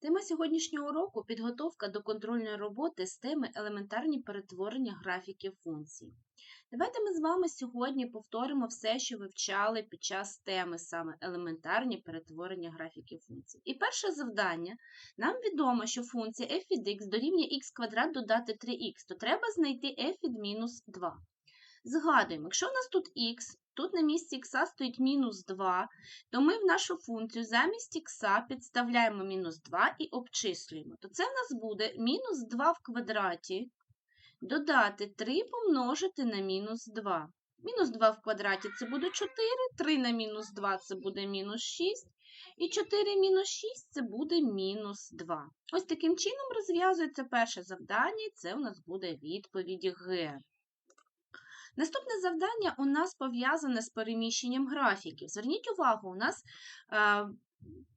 Тема сьогоднішнього уроку підготовка до контрольної роботи з теми елементарні перетворення графіків функцій. Давайте ми з вами сьогодні повторимо все, що вивчали під час теми саме елементарні перетворення графіків функцій. І перше завдання. Нам відомо, що функція f від x дорівнює x квадрат додати 3х, то треба знайти f від мінус 2. Згадуємо, якщо у нас тут х, тут на місці х стоїть мінус 2, то ми в нашу функцію замість х підставляємо мінус 2 і обчислюємо. То це в нас буде мінус 2 в квадраті додати 3 помножити на мінус 2. Мінус 2 в квадраті це буде 4, 3 на мінус 2 це буде мінус 6, і 4 мінус 6 це буде мінус 2. Ось таким чином розв'язується перше завдання, і це у нас буде відповідь Г. Наступне завдання у нас пов'язане з переміщенням графіків. Зверніть увагу, у нас е,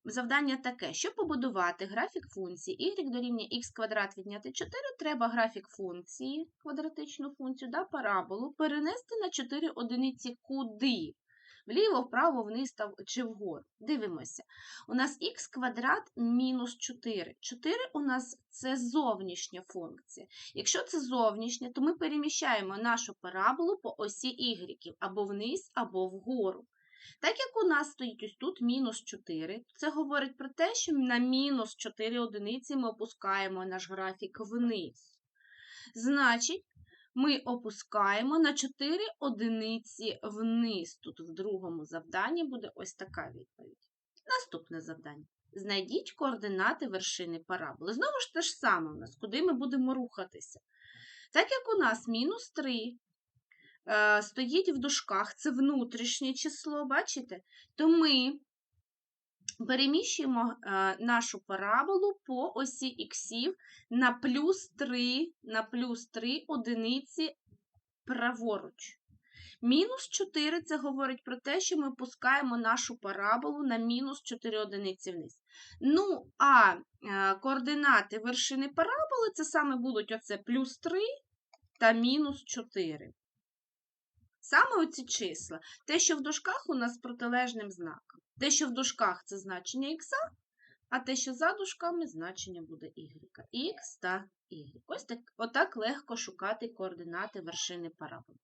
завдання таке: щоб побудувати графік функції y дорівнює x квадрат відняти 4, треба графік функції, квадратичну функцію, да, параболу, перенести на 4 одиниці куди? Вліво, вправо, вниз чи вгору. Дивимося. У нас х квадрат мінус 4. 4 у нас це зовнішня функція. Якщо це зовнішня, то ми переміщаємо нашу параболу по осі y або вниз, або вгору. Так як у нас стоїть ось тут мінус 4, це говорить про те, що на мінус 4 одиниці ми опускаємо наш графік вниз. Значить, ми опускаємо на 4 одиниці вниз. Тут в другому завданні буде ось така відповідь. Наступне завдання. Знайдіть координати вершини параболи. Знову ж те ж саме у нас, куди ми будемо рухатися. Так як у нас мінус 3 е, стоїть в дужках, це внутрішнє число, бачите? То ми переміщуємо е, нашу параболу по осі іксів на плюс 3 на плюс 3 одиниці праворуч. Мінус 4 це говорить про те, що ми пускаємо нашу параболу на мінус 4 одиниці вниз. Ну, а е, координати вершини параболи це саме будуть оце плюс 3 та мінус 4. Саме оці числа. Те, що в дужках у нас з протилежним знаком. Те, що в дужках це значення х, а те, що за дужками, значення буде y. Х та y. Ось так, отак легко шукати координати вершини параболи.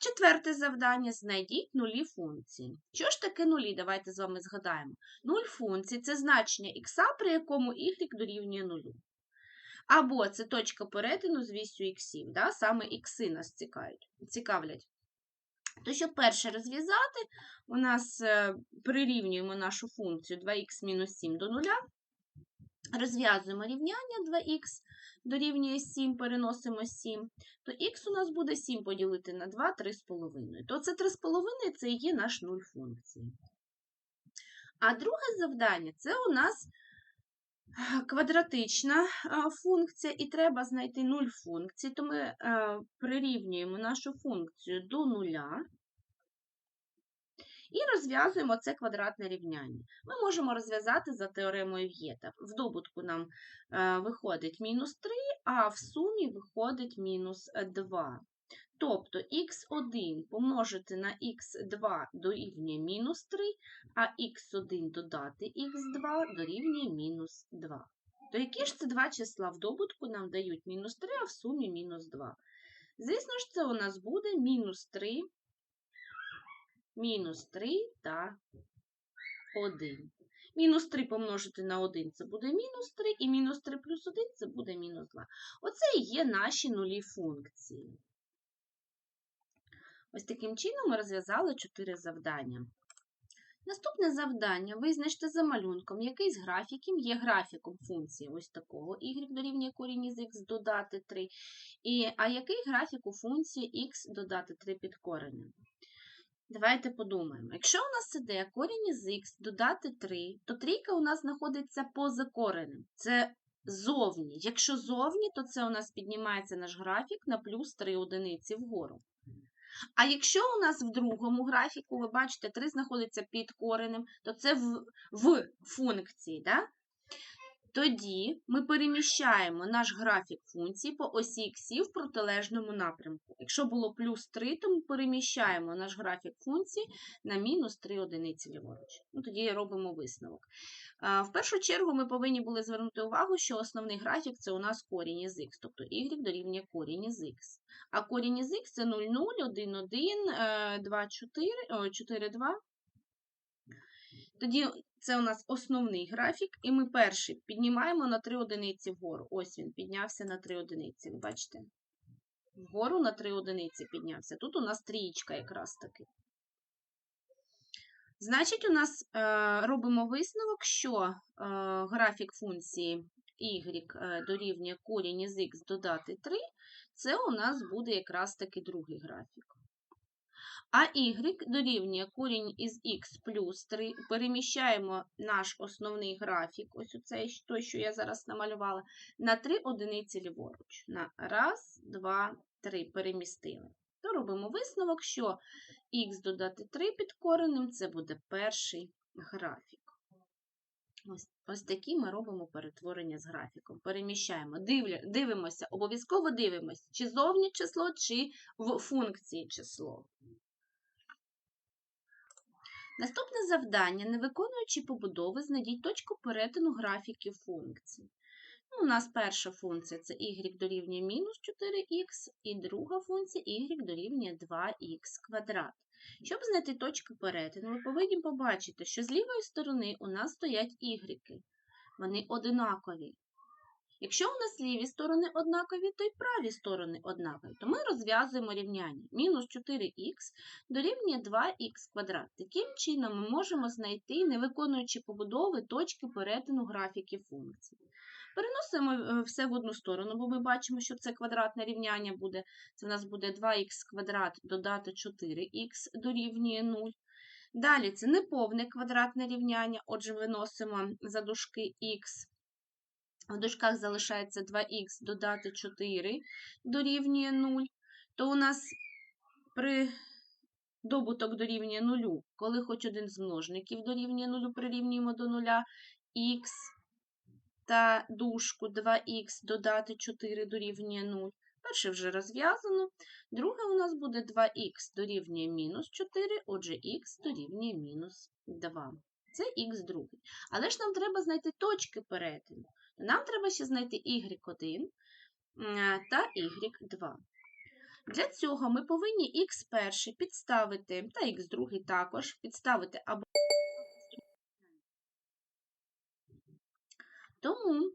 Четверте завдання знайдіть нулі функції. Що ж таке нулі? Давайте з вами згадаємо. Нуль функцій це значення х, при якому y дорівнює нулю. Або це точка перетину з вісю іксів. Да? Саме ікси нас цікавлять. То, щоб перше розв'язати, у нас е, прирівнюємо нашу функцію 2х-7 до 0, розв'язуємо рівняння 2х дорівнює 7, переносимо 7, то х у нас буде 7 поділити на 2, 3,5. То це 3,5 це і є наш 0 функції. А друге завдання це у нас квадратична функція, і треба знайти 0 функцій, то ми е, прирівнюємо нашу функцію до нуля і розв'язуємо це квадратне рівняння. Ми можемо розв'язати за теоремою В'єта. В добутку нам е, виходить мінус 3, а в сумі виходить мінус 2. Тобто х1 помножити на х2 дорівнює мінус 3, а х1 додати х2 дорівнює мінус 2. То які ж це два числа в добутку нам дають мінус 3, а в сумі мінус 2? Звісно ж, це у нас буде мінус 3, мінус 3 та 1. Мінус 3 помножити на 1 це буде мінус 3, і мінус 3 плюс 1 це буде мінус 2. Оце і є наші нулі функції. Ось таким чином ми розв'язали 4 завдання. Наступне завдання визначте за малюнком, який з графіків є графіком функції ось такого y дорівнює корінь із х додати 3, і, а який графік у функції х додати 3 під коренем. Давайте подумаємо. Якщо у нас іде корінь із х додати 3, то трійка у нас знаходиться поза коренем. Це зовні. Якщо зовні, то це у нас піднімається наш графік на плюс 3 одиниці вгору. А якщо у нас в другому графіку, ви бачите, 3 знаходиться під коренем, то це в в функції. Да? Тоді ми переміщаємо наш графік функції по осі х в протилежному напрямку. Якщо було плюс 3, то ми переміщаємо наш графік функції на мінус 3 одиниці ліворуч. Ну, тоді робимо висновок. В першу чергу ми повинні були звернути увагу, що основний графік це у нас корінь із х, тобто y дорівнює корінь із х. А корінь із х це 0, 0, 1, 1, 2, 4, 4, 2. Тоді це у нас основний графік, і ми перший піднімаємо на 3 одиниці вгору. Ось він піднявся на 3 одиниці, бачите? Вгору на 3 одиниці піднявся. Тут у нас трієчка якраз таки. Значить, у нас е, робимо висновок, що е, графік функції y е, дорівнює корінь із х додати 3, це у нас буде якраз таки другий графік. А y дорівнює корінь із х плюс 3. Переміщаємо наш основний графік, ось оцей той, що я зараз намалювала, на 3 одиниці ліворуч. На раз, два, три перемістили. То робимо висновок, що х додати 3 під коренем це буде перший графік. Ось, ось такі ми робимо перетворення з графіком. Переміщаємо, дивля, дивимося, обов'язково дивимося, чи зовні число, чи в функції число. Наступне завдання, не виконуючи побудови, знайдіть точку перетину графіків функцій. Ну, у нас перша функція це y дорівнює мінус 4х, і друга функція y дорівнює 2х квадрат. Щоб знайти точку перетину, ми повинні побачити, що з лівої сторони у нас стоять y. Вони одинакові. Якщо у нас ліві сторони однакові, то й праві сторони однакові, то ми розв'язуємо рівняння. Мінус 4х дорівнює 2х квадрат. Таким чином ми можемо знайти, не виконуючи побудови, точки перетину графіків функцій. Переносимо е, все в одну сторону, бо ми бачимо, що це квадратне рівняння буде. Це у нас буде 2х квадрат додати 4х дорівнює 0. Далі це неповне квадратне рівняння, отже, виносимо за дужки х. В дужках залишається 2х додати 4 дорівнює 0, то у нас при добуток дорівнює 0, коли хоч один з множників дорівнює 0, прирівнюємо до 0, х та дужку 2х додати 4 дорівнює 0. Перше вже розв'язано. Друге у нас буде 2х дорівнює мінус 4, отже, х дорівнює мінус 2. Це х другий. Але ж нам треба знайти точки перетину. Нам треба ще знайти y1 та y2. Для цього ми повинні х перший підставити, та х другий також підставити або. Тому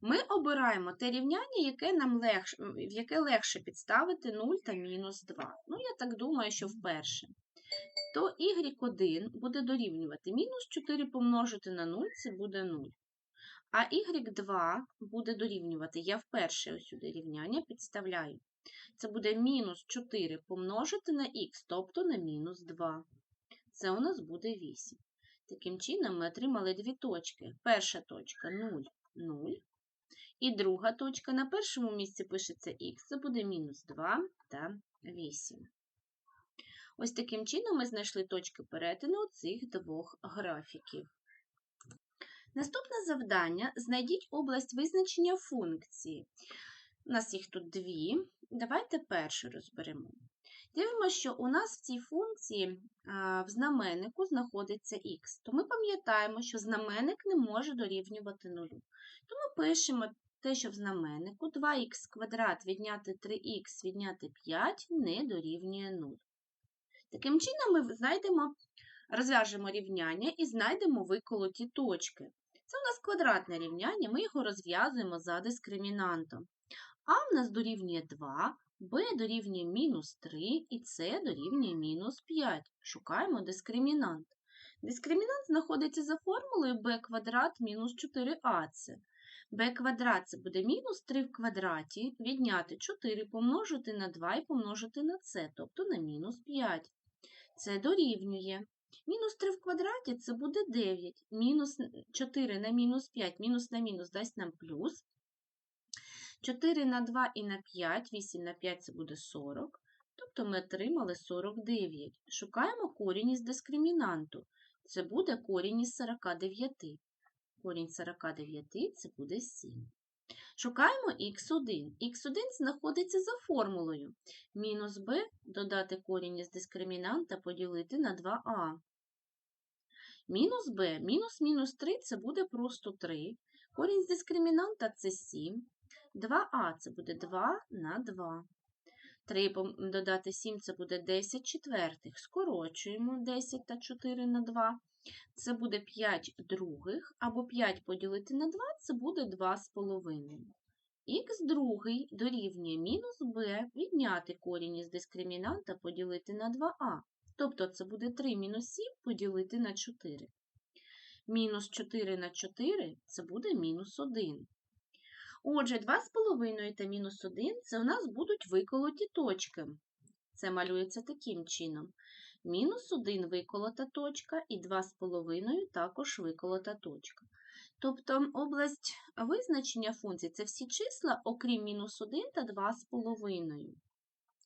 ми обираємо те рівняння, яке нам легше, в яке легше підставити 0 та мінус 2. Ну, я так думаю, що вперше. То y1 буде дорівнювати мінус 4 помножити на 0, це буде 0. А y2 буде дорівнювати, я вперше сюди рівняння підставляю. Це буде мінус 4 помножити на х, тобто на мінус 2. Це у нас буде 8. Таким чином, ми отримали дві точки. Перша точка 0, 0. І друга точка на першому місці пишеться х, це буде мінус 2 та 8. Ось таким чином ми знайшли точки перетину цих двох графіків. Наступне завдання знайдіть область визначення функції. У нас їх тут дві. Давайте першу розберемо. Дивимося, що у нас в цій функції в знаменнику знаходиться х. То ми пам'ятаємо, що знаменник не може дорівнювати нулю. То ми пишемо те, що в знаменнику 2х квадрат відняти 3х відняти 5 не дорівнює 0. Таким чином, ми знайдемо, розв'яжемо рівняння і знайдемо виколоті точки. Це у нас квадратне рівняння, ми його розв'язуємо за дискримінантом. А в нас дорівнює 2, b дорівнює мінус 3 і c дорівнює мінус 5. Шукаємо дискримінант. Дискримінант знаходиться за формулою b квадрат мінус 4ac. b квадрат це буде мінус 3 в квадраті, відняти 4 помножити на 2 і помножити на c, тобто на мінус 5. Це дорівнює. Мінус 3 в квадраті це буде 9. Мінус 4 на мінус 5, мінус на мінус дасть нам плюс. 4 на 2 і на 5, 8 на 5 це буде 40. Тобто ми отримали 49. Шукаємо корінь із дискримінанту. Це буде корінь із 49. Корінь 49 це буде 7. Шукаємо х1. х1 знаходиться за формулою. Мінус b додати корінь із дискримінанта поділити на 2а. Мінус b, мінус мінус 3 це буде просто 3. Корінь з дискримінанта це 7. 2а це буде 2 на 2. 3 додати 7 це буде 10 четвертих. Скорочуємо 10 та 4 на 2. Це буде 5 других, або 5 поділити на 2 це буде 2,5. Х другий дорівнює мінус b відняти корінь із дискримінанта поділити на 2а. Тобто це буде 3 мінус 7 поділити на 4. Мінус 4 на 4 це буде мінус 1. Отже, 2,5 та мінус 1 це у нас будуть виколоті точки. Це малюється таким чином. Мінус 1 виколота точка і 2,5 також виколота точка. Тобто область визначення функцій це всі числа, окрім мінус 1 та 2,5.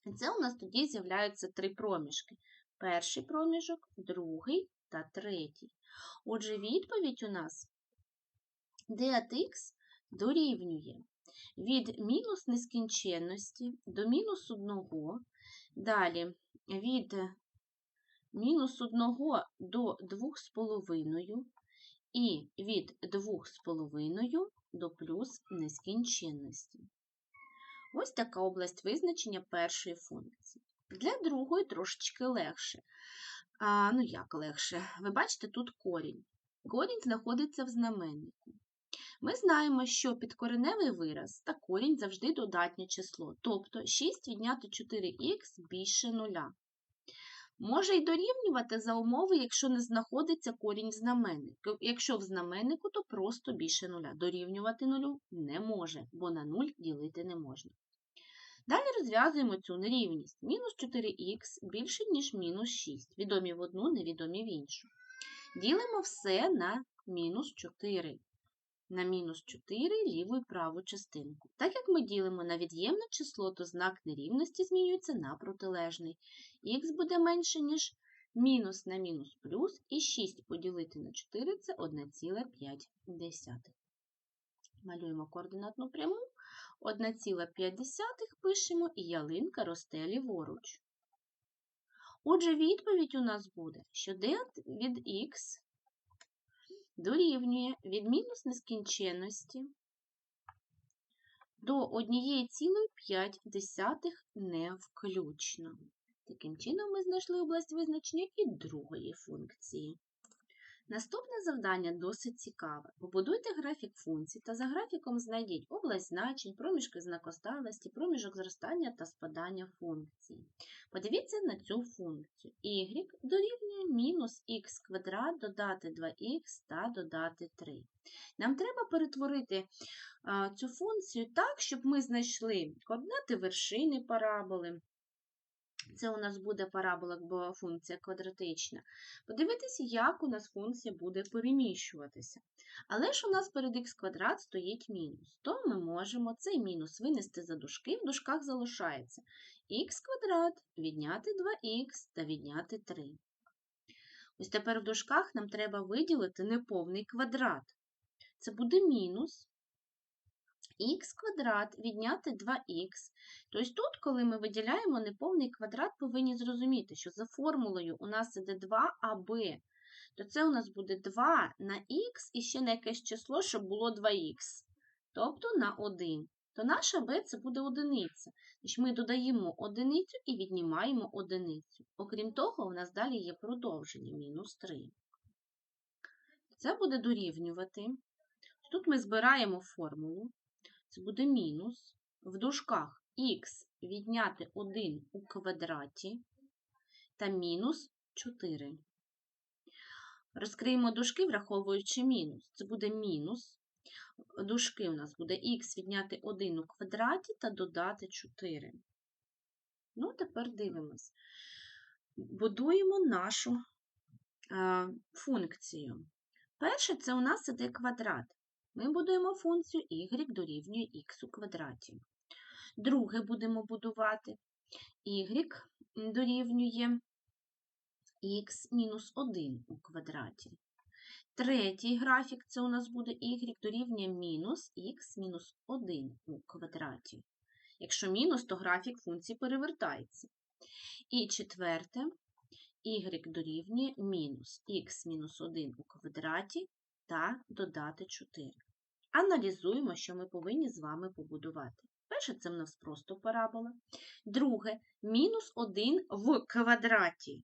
І Це у нас тоді з'являються три проміжки. Перший проміжок, другий та третій. Отже, відповідь у нас d от x дорівнює від мінус нескінченності до мінус 1, далі від мінус 1 до 2,5 і від 2,5 до плюс нескінченності. Ось така область визначення першої функції. Для другої трошечки легше. А, ну як легше? Ви бачите, тут корінь. Корінь знаходиться в знаменнику. Ми знаємо, що підкореневий вираз та корінь завжди додатнє число, тобто 6 відняти 4х більше нуля. Може й дорівнювати за умови, якщо не знаходиться корінь в знаменнику. Якщо в знаменнику, то просто більше нуля. Дорівнювати нулю не може, бо на 0 ділити не можна. Далі розв'язуємо цю нерівність. Мінус 4х більше, ніж мінус 6. Відомі в одну, невідомі в іншу. Ділимо все на мінус 4. На мінус 4 ліву і праву частинку. Так як ми ділимо на від'ємне число, то знак нерівності змінюється на протилежний. Х буде менше, ніж мінус на мінус плюс, і 6 поділити на 4 це 1,5. Малюємо координатну пряму. 1,5 пишемо, і ялинка росте ліворуч. Отже, відповідь у нас буде, що d від х дорівнює від мінус нескінченності до 1,5 не включно. Таким чином ми знайшли область визначення і другої функції. Наступне завдання досить цікаве. Побудуйте графік функцій та за графіком знайдіть область значень, проміжки знакосталості, проміжок зростання та спадання функції. Подивіться на цю функцію. y дорівнює мінус х квадрат додати 2х та додати 3. Нам треба перетворити а, цю функцію так, щоб ми знайшли координати вершини параболи. Це у нас буде парабола, бо функція квадратична. Подивитися, як у нас функція буде переміщуватися. Але ж у нас перед х квадрат стоїть мінус. То ми можемо цей мінус винести за дужки, в дужках залишається х квадрат відняти 2х та відняти 3. Ось тепер в дужках нам треба виділити неповний квадрат. Це буде мінус х квадрат відняти 2х. Тобто тут, коли ми виділяємо неповний квадрат, повинні зрозуміти, що за формулою у нас іде 2аб, то це у нас буде 2 на х і ще на якесь число, щоб було 2х, тобто на 1. То наша b це буде одиниця. Тобто ми додаємо одиницю і віднімаємо одиницю. Окрім того, у нас далі є продовження мінус 3. Це буде дорівнювати. Тут ми збираємо формулу. Це буде мінус в дужках х відняти 1 у квадраті та мінус 4. Розкриємо дужки, враховуючи мінус. Це буде мінус. Дужки у нас буде х відняти 1 у квадраті та додати 4. Ну, тепер дивимось. Будуємо нашу е, функцію. Перше, це у нас іде квадрат. Ми будуємо функцію y дорівнює х у квадраті. Друге будемо будувати y дорівнює х мінус 1 у квадраті. Третій графік це у нас буде y дорівнює мінус х мінус 1 у квадраті. Якщо мінус, то графік функції перевертається. І четверте, y дорівнює мінус х мінус 1 у квадраті та додати 4. Аналізуємо, що ми повинні з вами побудувати. Перше, це в нас просто парабола. Друге, мінус 1 в квадраті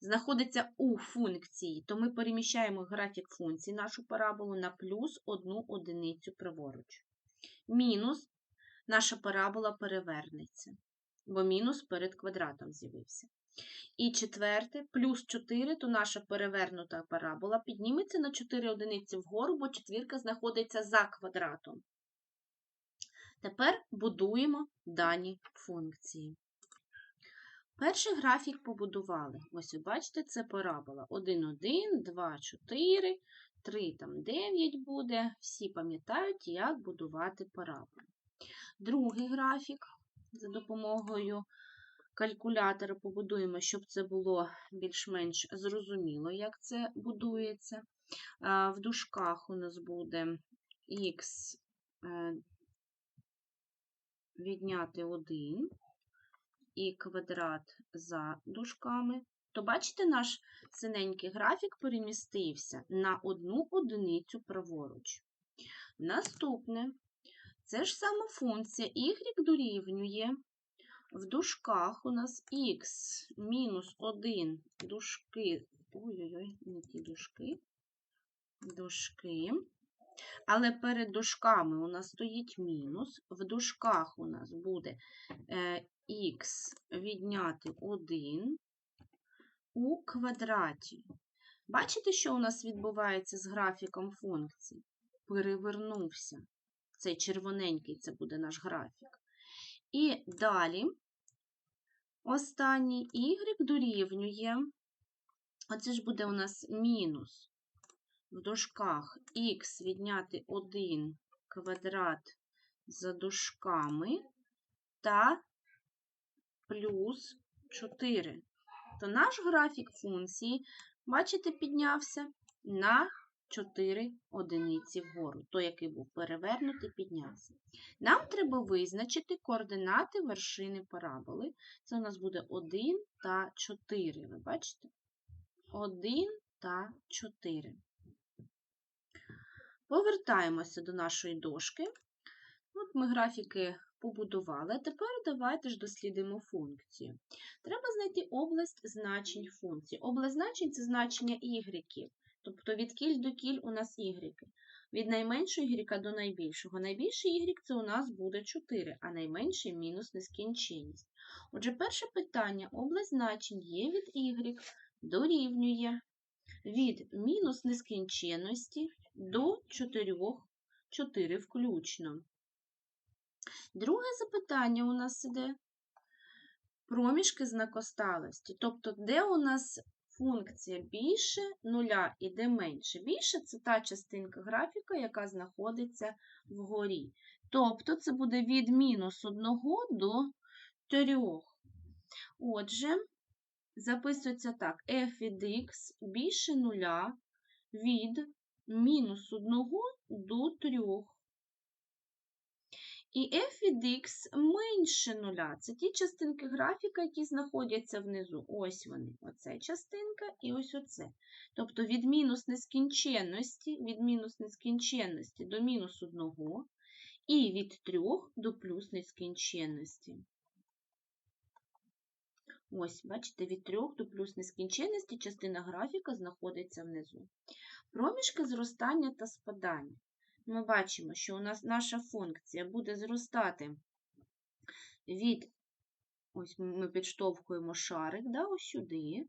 знаходиться у функції, то ми переміщаємо графік функції нашу параболу на плюс 1 одиницю праворуч. Мінус наша парабола перевернеться, бо мінус перед квадратом з'явився. І четверте, плюс 4, то наша перевернута парабола підніметься на 4 одиниці вгору, бо четвірка знаходиться за квадратом. Тепер будуємо дані функції. Перший графік побудували. Ось ви бачите, це парабола. 1, 1, 2, 4, 3, там 9 буде. Всі пам'ятають, як будувати параболу. Другий графік за допомогою калькулятора побудуємо, щоб це було більш-менш зрозуміло, як це будується. В дужках у нас буде х е, відняти 1 і квадрат за дужками, то бачите, наш синенький графік перемістився на одну одиницю праворуч. Наступне, це ж сама функція y дорівнює. В дужках у нас х мінус 1 дужки, ой-ой-ой, не ті дужки, дужки. Але перед дужками у нас стоїть мінус. В дужках у нас буде е, х відняти 1 у квадраті. Бачите, що у нас відбувається з графіком функції? Перевернувся. Цей червоненький це буде наш графік. І далі останній y дорівнює, оце ж буде у нас мінус в дужках х відняти 1 квадрат за дужками та плюс 4. То наш графік функції, бачите, піднявся на 4 одиниці вгору. Той, який був перевернутий, піднявся. Нам треба визначити координати вершини параболи. Це у нас буде 1 та 4. Ви бачите? 1 та 4. Повертаємося до нашої дошки. От ми графіки побудували. Тепер давайте ж дослідимо функцію. Треба знайти область значень функції. Область значень це значення y. Тобто від кіль до кіль у нас y. Від найменшого y до найбільшого. Найбільший y це у нас буде 4, а найменший мінус нескінченність. Отже, перше питання: область значень є від y дорівнює від мінус нескінченності до 4, 4 включно. Друге запитання у нас іде проміжки знакосталості. Тобто, де у нас функція більше нуля і де менше. Більше це та частинка графіка, яка знаходиться вгорі. Тобто, це буде від мінус 1 до 3. Отже, записується так: f від x більше нуля від мінус 1 до 3. І f від x менше нуля. Це ті частинки графіка, які знаходяться внизу. Ось вони, оця частинка і ось оце. Тобто від мінус нескінченності, від мінус нескінченності до мінус 1 і від 3 до плюс нескінченності. Ось, бачите, від 3 до плюс нескінченності частина графіка знаходиться внизу. Проміжки зростання та спадання ми бачимо, що у нас наша функція буде зростати від, ось ми підштовхуємо шарик да, ось сюди,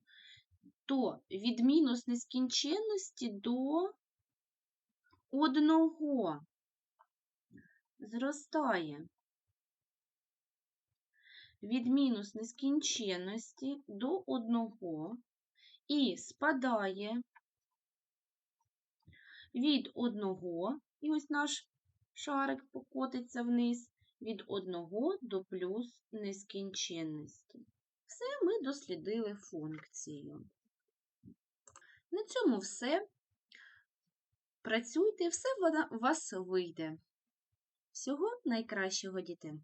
то від мінус нескінченності до одного зростає. Від мінус нескінченності до одного і спадає від одного і ось наш шарик покотиться вниз від 1 до плюс нескінченності. Все ми дослідили функцію. На цьому все. Працюйте, все у вас вийде. Всього найкращого, діти!